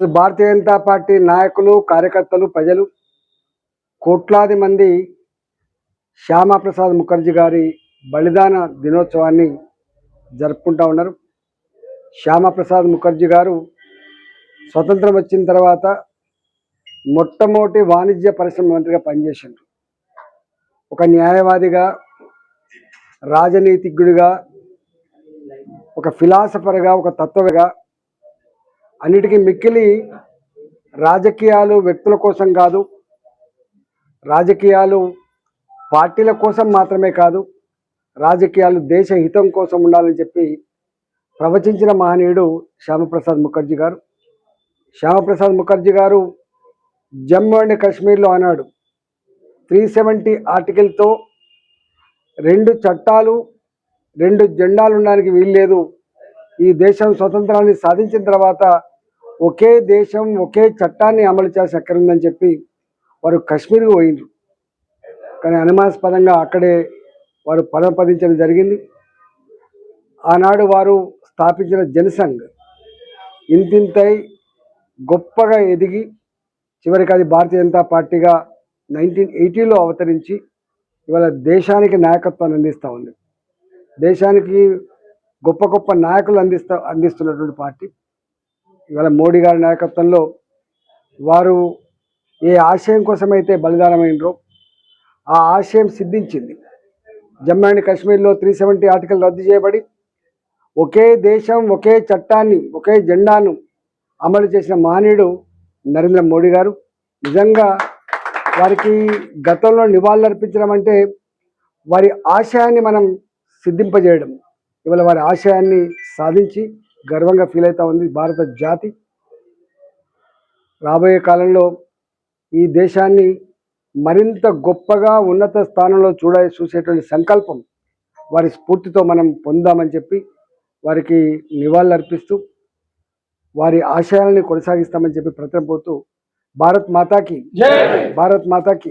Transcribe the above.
Bharatiya Janata party నాయకులు కార్యకర్తలు ప్రజలు కోట్లాది మంది శ్యామాప్రసాద్ ముఖర్జీ గారి బలిదాన దినోత్సవాన్ని జరుపుకుంటా ఉన్నారు. శ్యామాప్రసాద్ ముఖర్జీ గారు స్వతంత్రం వచ్చిన తర్వాత మొట్టమొదటి వాణిజ్య పరిశ్రమ మంత్రిగా పనిచేసిండ్రు. ఒక న్యాయవాదిగా రాజనీతిజ్ఞుడిగా ఒక ఫిలాసఫర్గా ఒక తత్వగా అన్నిటికీ మిక్కిలి రాజకీయాలు వ్యక్తుల కోసం కాదు రాజకీయాలు పార్టీల కోసం మాత్రమే కాదు రాజకీయాలు దేశ హితం కోసం ఉండాలని చెప్పి ప్రవచించిన మహనీయుడు శ్యామప్రసాద్ ముఖర్జీ గారు. శ్యామప్రసాద్ ముఖర్జీ గారు జమ్మూ అండ్ కాశ్మీర్లో అన్నాడు త్రీ సెవెంటీ ఆర్టికల్తో రెండు చట్టాలు రెండు జెండాలు ఉండడానికి వీల్లేదు. ఈ దేశం స్వతంత్రాన్ని సాధించిన తర్వాత ఒకే దేశం ఒకే చట్టాన్ని అమలు చేసి ఎక్కడుందని చెప్పి వారు కాశ్మీర్కి పోయిండ్రు. కానీ అనుమానాస్పదంగా అక్కడే వారు పదపదించడం జరిగింది. ఆనాడు వారు స్థాపించిన జనసంఘ్ ఇంతింతై గొప్పగా ఎదిగి చివరికి అది భారతీయ జనతా పార్టీగా నైన్టీన్ ఎయిటీలో అవతరించి ఇవాళ దేశానికి నాయకత్వాన్ని అందిస్తూ ఉంది. దేశానికి గొప్ప గొప్ప నాయకులు అందిస్తా అందిస్తున్నటువంటి పార్టీ. ఇవాళ మోడీ గారి నాయకత్వంలో వారు ఏ ఆశయం కోసమైతే బలిదానమైనరో ఆ ఆశయం సిద్ధించింది. జమ్మూ అండ్ కాశ్మీర్లో త్రీ సెవెంటీ ఆర్టికల్ రద్దు చేయబడి ఒకే దేశం ఒకే చట్టాన్ని ఒకే జెండాను అమలు చేసిన మహనీయుడు నరేంద్ర మోడీ గారు. నిజంగా వారికి గతంలో నివాళులర్పించడం అంటే వారి ఆశయాన్ని మనం సిద్ధింపజేయడం. ఇవాళ వారి ఆశయాన్ని సాధించి గర్వంగా ఫీల్ అవుతా ఉంది భారత జాతి. రాబోయే కాలంలో ఈ దేశాన్ని మరింత గొప్పగా ఉన్నత స్థానంలో చూడ చూసేటువంటి సంకల్పం వారి స్ఫూర్తితో మనం పొందామని చెప్పి వారికి నివాళులు అర్పిస్తూ వారి ఆశయాలని కొనసాగిస్తామని చెప్పి ప్రతిపోతూ భారత్ మాతాకి భారత్ మాతాకి